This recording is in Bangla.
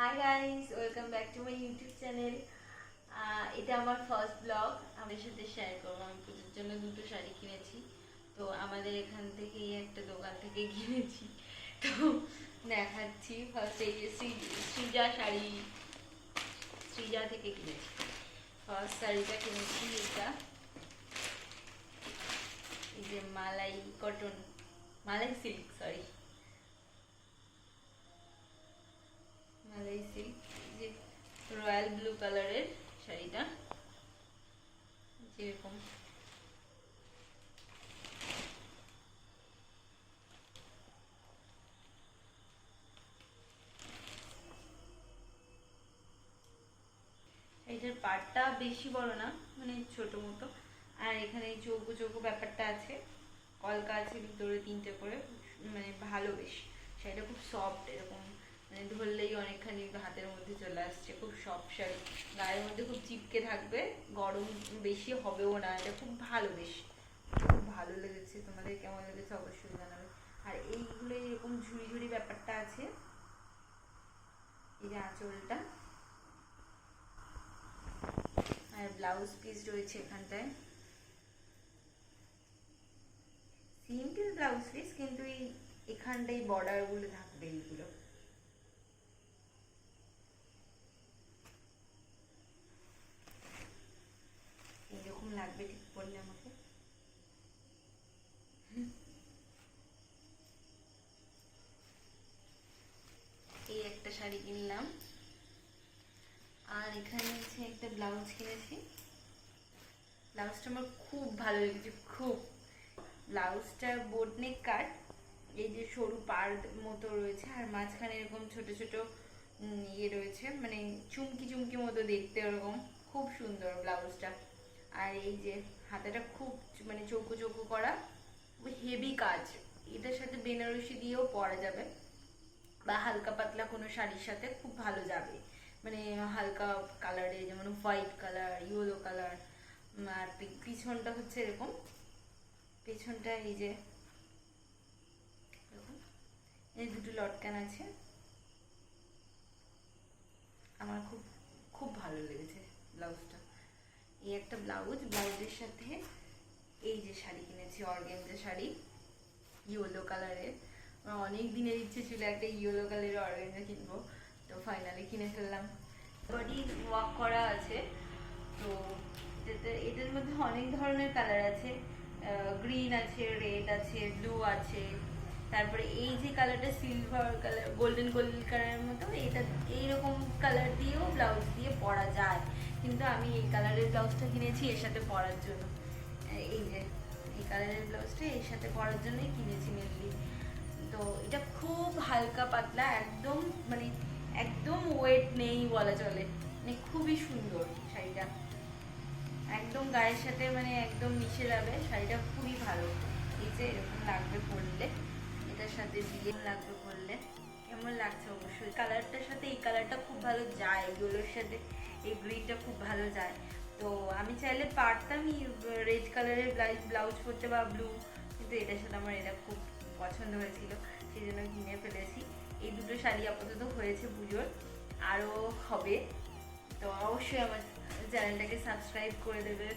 Hi guys welcome back to my YouTube channel এটা আমার ফার্স্ট ব্লগ আমাদের সাথে শেয়ার করব আমি পুজোর জন্য দুটো শাড়ি কিনেছি। তো আমাদের এখান থেকেই একটা দোকান থেকে কিনেছি। তো দেখাচ্ছি ফার্স্ট এই যে শ্রী সৃজা শাড়ি, সৃজা থেকে কিনেছি। ফার্স্ট শাড়িটা কিনেছি এটা। এই যে মালাই কটন মালাই সিল্ক সরি মালাই সিল্ক যে রয়্যাল ব্লু কালারের শাড়িটা। যেরকম। শাড়িটার পাটটা বেশি বড় না মানে ছোট মতো। আর এখানে চৌকো চৌকো ব্যাপারটা আছে। কলকা আছে ভিতরে তিনটে করে মানে ভালো বেশ। শাড়িটা খুব সফট এরকম। মানে ধরলেই অনেকখানি হাতের মধ্যে চলে আসছে, খুব সফট শাড়ি গায়ের মধ্যে খুব চিপকে থাকবে, গরম বেশি হবেও না, এটা খুব ভালো বেশ। খুব ভালো লেগেছে, তোমাদের কেমন লেগেছে অবশ্যই জানাবে। আর এইগুলো এরকম ঝুড়ি ঝুড়ি ব্যাপারটা আছে? এই যে আঁচলটা। আর ব্লাউজ পিস রয়েছে এখানটায়। সিম্পল ব্লাউজ পিস কিন্তু এই এখানটাই বর্ডারগুলো থাকবে এইগুলো। এরকম লাগবে ঠিক পড়লে আমাকে? এই একটা শাড়ি কিনলাম। আর এখানে হচ্ছে একটা ব্লাউজ কিনেছি। ব্লাউজটা আমার খুব ভালো লেগেছে, খুব। ব্লাউজটা বোট নেক কাট এই যে সরু পার মতো রয়েছে, আর মাঝখানে এরকম ছোট ছোট ইয়ে রয়েছে মানে চুমকি চুমকি মতো দেখতে ওরকম। খুব সুন্দর ব্লাউজটা। আর এই যে হাতাটা খুব মানে চৌকো চৌকো করা হেভি কাজ। এটার সাথে বেনারসি দিয়েও পরা যাবে। বা হালকা পাতলা কোনো শাড়ির সাথে খুব ভালো যাবে। মানে হালকা কালারে যেমন হোয়াইট কালার ইয়েলো কালার আর পিছনটা হচ্ছে এরকম। পেছনটা এই যে এই দুটো লটকান আছে। আমার খুব খুব ভালো লেগেছে ব্লাউজটা। এই একটা ব্লাউজ, ব্লাউজের সাথে এই যে শাড়ি কিনেছি, অর্গেনজা শাড়ি ইয়েলো কালারের আমার অনেক দিনের ইচ্ছে ছিল একটা ইয়েলো কালারের অর্গেনজা কিনবো, তো ফাইনালি কিনে ফেললাম। বডি ওয়াক করা আছে, তো এটার মধ্যে অনেক ধরনের কালার আছে। গ্রিন আছে রেড আছে ব্লু আছে। তারপরে এই যে কালারটা সিলভার কালার গোল্ডেন গোল্ডেন কালারের মতো, এটা এইরকম কালার দিয়েও ব্লাউজ কিন্তু আমি এই কালারের ব্লাউজটা কিনেছি এর সাথে পরার জন্য। এই যে, এই কালারের ব্লাউজটা এর সাথে পরার জন্যই কিনেছি মেনলি তো এটা খুব হালকা পাতলা, একদম মানে একদম ওয়েট নেই বলা চলে। মানে খুবই সুন্দর শাড়িটা। একদম গায়ের সাথে মানে একদম মিশে যাবে, শাড়িটা খুবই ভালো। এই যে এরকম লাগবে পরলে, এটার সাথে দিয়ে লাগবে পরলে। কেমন লাগছে অবশ্যই। কালারটার সাথে এই কালারটা খুব ভালো যায়, এগুলোর সাথে। এই গ্রিনটা খুব ভালো যায়। তো আমি চাইলে পারতামই রেড কালারের ব্লাউজ ব্লাউজ পরতে বা ব্লু কিন্তু এটার সাথে আমার এটা খুব পছন্দ হয়েছিল সেই জন্য কিনে ফেলেছি। এই দুটো শাড়ি আপাতত হয়েছে পুজোর, আরও হবে। তো অবশ্যই আমার চ্যানেলটাকে সাবস্ক্রাইব করে দেবে।